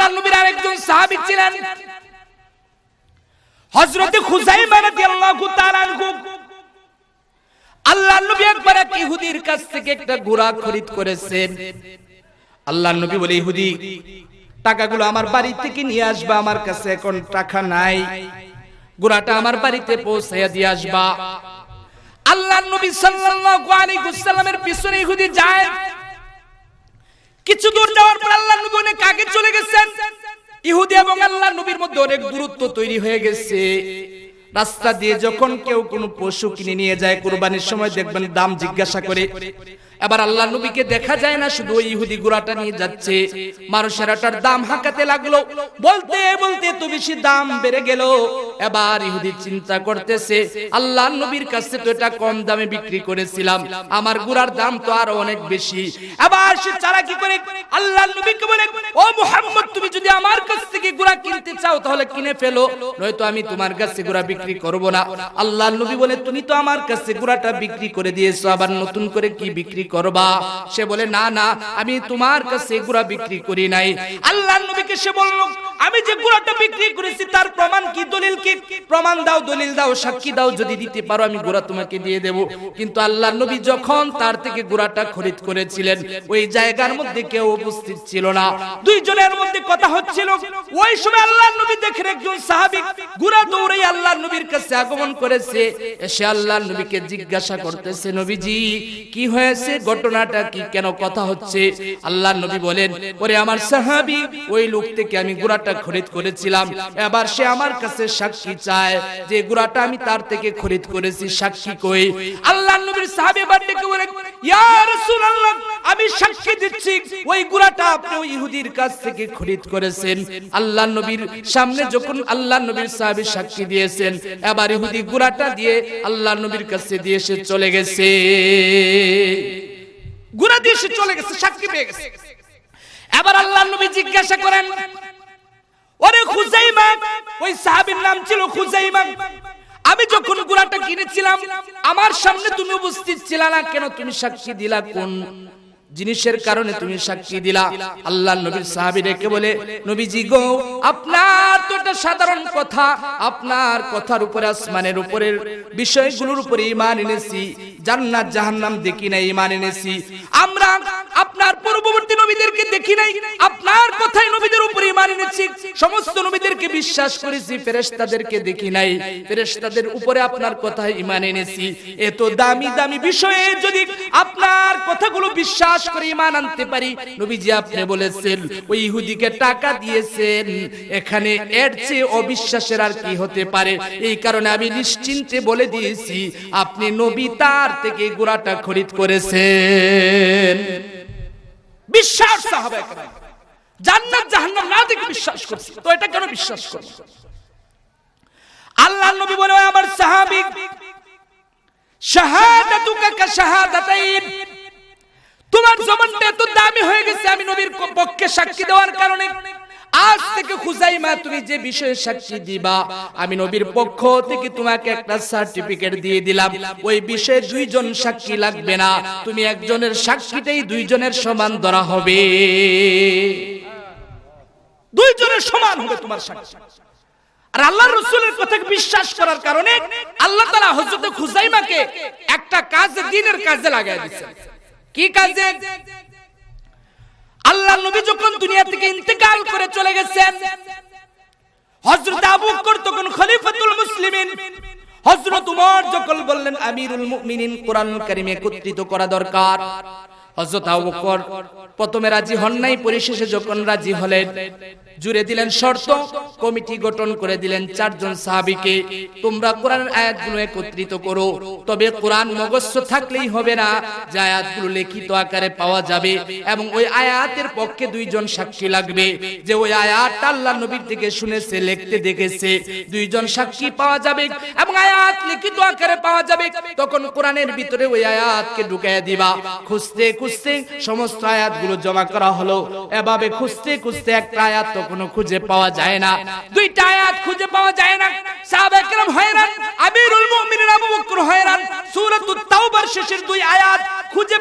আল্লাহ নবীর আরেকজন সাহাবী ছিলেন। হযরতে খুজাইমা রাদিয়াল্লাহু তাআলা আনহু। আল্লাহ নবী একবার এক ইহুদির কাছ থেকে একটা ঘোড়া খরিদ করেছেন। আল্লাহ নবী বলে, ইহুদি, টাকাগুলো আমার বাড়ি থেকে নিয়ে আসবা, আমার কাছে এখন টাকা নাই। ঘোড়াটা আমার বাড়িতে পৌঁছাইয়া দিয়ে আসবা। আল্লাহ নবী সাল্লাল্লাহু আলাইহি ওয়াসাল্লামের পিছনে ইহুদি যায়। কিছু দূর যাওয়ার পর আল্লাহ নবী অনেক আগে চলে গেছেন। ইহুদি এবং আল্লাহ নবীর মধ্যে অনেক দূরত্ব তৈরি হয়ে গেছে। রাস্তা দিয়ে যখন কেউ কোনো পশু কিনে নিয়ে যায়, কোরবানির সময় দেখবেন দাম জিজ্ঞাসা করে এবার আল্লাহ নবীকে দেখা যায় না, শুধু ওই ইহুদি গুড়াটা নিয়ে যাচ্ছে। মানুষের ওটার দাম হাঁকাতে লাগল। বলতে বলতে তো বেশি দাম বেড়ে গেল। এবার ইহুদি চিন্তা করতেছে আল্লাহ নবীর কাছে তো এটা কম দামে বিক্রি করেছিলাম। আমার গুড়ার দাম তো আরও অনেক বেশি। এবার সে চারা কি করে আল্লাহ নবীকে বলে, ও মুহাম্মদ, তুমি যদি আমার কাছ থেকে গুড়া কিনতে চাও, তাহলে কিনে ফেলো। নয়তো আমি তোমার কাছে গুড়া বিক্রি করব না। আল্লাহ নবী বলে, তুমি তো আমার কাছে গুড়াটা বিক্রি করে দিয়েছ, আবার নতুন করে কি বিক্রি করবা। সে বলে, না না, আমি তোমার কাছে গুড়া বিক্রি করি নাই। আল্লাহ নবীকে সে বলল, আমি যে গুড়াটা বিক্রি করেছি তার প্রমাণ কি দলিল কি? প্রমাণ দাও, দলিল দাও, সাক্ষী দাও, যদি দিতে পারো আমি গুড়া তোমাকে দিয়ে দেব। কিন্তু আল্লাহ নবী যখন তার থেকে গুড়াটা খরিদ করেছিলেন, ওই জায়গার মধ্যে কেউ উপস্থিত ছিল না। দুইজনের মধ্যে কথা হচ্ছিল, ওই সময় আল্লাহ নবী দেখেন একজন সাহাবী গুড়া দৌড়ে আল্লাহ নবীর কাছে আগমন করেছে। এসে আল্লাহ নবীকে জিজ্ঞাসা করতেছে, নবীজি, কি হয়েছে? ঘটনাটা কি? কেন কথা হচ্ছে? আল্লাহ নবী বলেন, ওরে আমার সাহাবী, ওই লোক থেকে আমি গুড়াটা খরিদ করেছিলাম। এবার সে আমার কাছে সাক্ষী চায় যে গুড়াটা আমি তার থেকে খরিদ করেছি, সাক্ষী কই? আল্লাহ নবীর সাহাবী এবার ডেকে বলে ইয়া রাসূলুল্লাহ, আমি সাক্ষী দিচ্ছি, ওই গুড়াটা আপনি ওই ইহুদির কাছ থেকে খরিদ করেছেন। আল্লাহ নবীর সামনে যখন আল্লাহ নবীর সাহাবী সাক্ষী দিয়েছেন, এবার ইহুদি গুড়াটা দিয়ে আল্লাহ নবীর কাছে দিয়ে সে চলে গেছে। গুড়া দিয়ে সে চলে গেছে, সাক্ষী পেয়ে গেছে। এবার আল্লাহ নবী জিজ্ঞাসা করেন ওরে খুজাইমা ওই সাহাবীর নাম ছিল খুজাইমা আমি যখন গুড়াটা কিনেছিলাম, আমার সামনে তুমি উপস্থিত ছিল না কেন? তুমি সাক্ষী দিলা কোন জিনিসের কারণে তুমি সাক্ষী দিলা? আল্লাহ নবীর সাহাবী রেখে বলে, নবীজি গো, আপনার তো এটা সাধারণ কথা। আপনার কথার উপরে, আসমানের উপরের বিষয়গুলোর উপরে ইমান এনেছি। জান্নাত, জাহান্নাম দেখি নাই, ঈমান এনেছি। আমরা আপনার পূর্ববর্তী নবীদেরকে দেখি নাই। আপনার কথাই নবীদের উপরে ঈমান এনেছি। সমস্ত নবীদেরকে বিশ্বাস করেছি, ফেরেশতাদেরকে দেখি নাই। ফেরেশতাদের উপরে আপনার কথাই ঈমান এনেছি। এত দামি দামি বিষয়ে যদি আপনার কথাগুলো বিশ্বাস করে ঈমান আনতে পারি, নবীজি আপনি বলেছেন, ওই ইহুদিকে টাকা দিয়েছেন, এখানে এর চেয়ে অবিশ্বাসের আর কি হতে পারে? এই কারণে আমি নিশ্চিন্তে বলে দিয়েছি, আপনি নবী তার থেকে গোড়াটা খরিদ করেছেন। বিশ্বাস সাহাবায়ে কেরাম জান্নাত, জাহান্নাম না দেখে বিশ্বাস করছি। তো এটা কেন বিশ্বাস করছি আল্লাহ নবী বলে আমার সাহাবী, শাহাদাতুকা কা শাহাদাতাইন। তোমার জবানটা এত দামি হয়ে গেছে, আমি নবীর পক্ষে সাক্ষী দেওয়ার কারণে। আজ থেকে খুজাইমা, তুমি যে বিষয়ে সাক্ষী দিবা, আমি নবীর পক্ষ থেকে তোমাকে একটা সার্টিফিকেট দিয়ে দিলাম। ওই বিষয়ে দুইজন সাক্ষী লাগবে না, তুমি একজনের সাক্ষীটাই দুইজনের সমান ধরা হবে। দুইজনের সমান হবে তোমার সাক্ষী। আর আল্লাহ রসুলের কথাকে বিশ্বাস করার কারণে আল্লাহ তালা হজরত খুজাইমাকে একটা কাজ, দিনের কাজে লাগাই দিচ্ছে কি কাজে? আল্লাহ নবী যখন দুনিয়া থেকে ইন্তেকাল করে চলে গেছেন, হযরত আবু বকর তখন খলিফাতুল মুসলিমিন, হযরত উমর যখন বললেন, আমিরুল মুমিনিন, কোরআন কারীমে একত্রিত করা দরকার। হযরত আবু বকর প্রথমে রাজি হন নাই, পরিশেষে যখন রাজি হলেন, জুড়ে দিলেন শর্ত, কমিটি গঠন করে দিলেন চারজন সাহাবীকে, তোমরা কোরআনের আয়াতগুলো একত্রিত করো, তবে কোরআন মুখস্থ থাকলেই হবে না, যে আয়াতগুলো লিখিত আকারে পাওয়া যাবে, এবং ওই আয়াতের পক্ষে দুইজন সাক্ষী লাগবে, যে ওই আয়াতটা আল্লাহ নবীর থেকে শুনেছে, লিখতে দেখেছে, দুইজন সাক্ষী পাওয়া যাবে, এবং আয়াত লিখিত আকারে পাওয়া যাবে, তখন কোরআনের ভিতরে ওই আয়াতকে ঢুকাইয়া দিবা, খুঁজতে খুঁজতে সমস্ত আয়াতগুলো জমা করা হলো। এভাবে খুঁজতে খুঁজতে একটা আয়াত তো কোনো খুঁজে পাওয়া যায় না। দুইটা আয়াত খুঁজে পাওয়া যায় না। সাহাবায়ে কেরাম হয়রান, আমিরুল মুমিনিন আবু বকর হয়রান, সূরাতুত তাওবার শেষের দুই আয়াত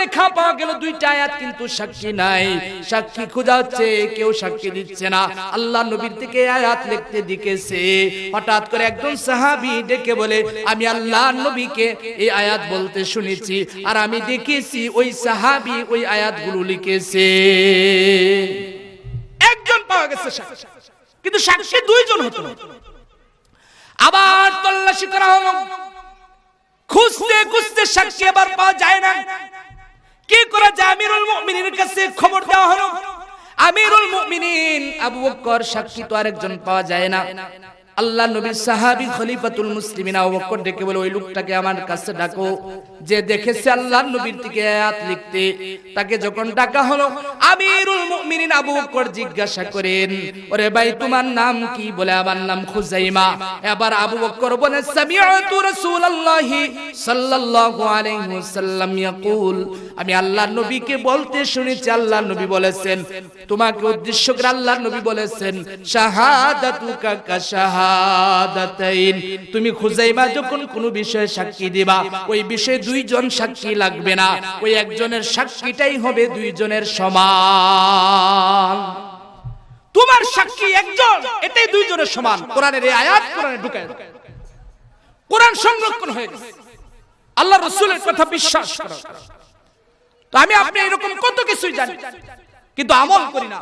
লেখা পাওয়া গেল দুইটা আয়াত, কিন্তু সাক্ষী নাই। সাক্ষী খোঁজা হচ্ছে, কেউ সাক্ষী দিচ্ছে না। আল্লাহ নবীর থেকে আয়াত লিখতে দিকেছে। হঠাৎ করে একজন সাহাবী ডেকে বলে, আমি আল্লাহ নবীকে এই আয়াত বলতে শুনেছি, আর আমি দেখেছি ওই সাহাবী ওই আয়াতগুলো লিখেছে। একজন পাওয়া গেছে কিন্তু সাক্ষী দুইজন হতো না। আবার তল্লাশি করা হলো। খুঁজতে খুঁজতে সাক্ষী আবার পাওয়া যায় না। কি করা যায় আমিরুল মুমিনের কাছে খবর দেওয়া হলো। আমিরুল মুমিনিন আবু বকর সাক্ষী তো আরেকজন পাওয়া যায় না। আল্লাহ নবী সাহাবী খলিফাতুল মুসলিমিন আবু বকর ডেকে বলে, ওই লোকটাকে আমার কাছে ডাকো। যে দেখেছে আল্লাহ নবীর দিকে আয়াত লিখতে, তাকে যখন ডাকা হলো, আমিরুল মুমিনিন আবু বকর জিজ্ঞাসা করেন, ওরে ভাই, তোমার নাম কি? বলে, আমার নাম খুজাইমা। এবার আবু বকর বলে, সামিআতু রাসূলুল্লাহি সাল্লাল্লাহু আলাইহি ওয়াসাল্লাম ইয়াকুল। আমি আল্লাহর নবীকে বলতে শুনেছি আল্লাহর নবী বলেছেন, তোমাকে উদ্দেশ্য করে আল্লাহর নবী বলেছেন, শাহাদাতুকা কা শাহাদাতাইন। তুমি খুজাইমা যখন কোনো বিষয়ে সাক্ষী দিবা, ওই বিষয়ে দুইজন সাক্ষী লাগবে না। ওই একজনের সাক্ষীটাই হবে দুইজনের সমান। তোমার সাক্ষী একজন, এটাই দুইজনের সমান। কোরআনের এই আয়াত কোরআনে ঢুকায়। কোরআন সংরক্ষণ হয়ে গেছে। আল্লাহ রসুলের কথা বিশ্বাস করা। তো আমি আপনি এরকম কত কিছুই জানি, কিন্তু আমল করি না।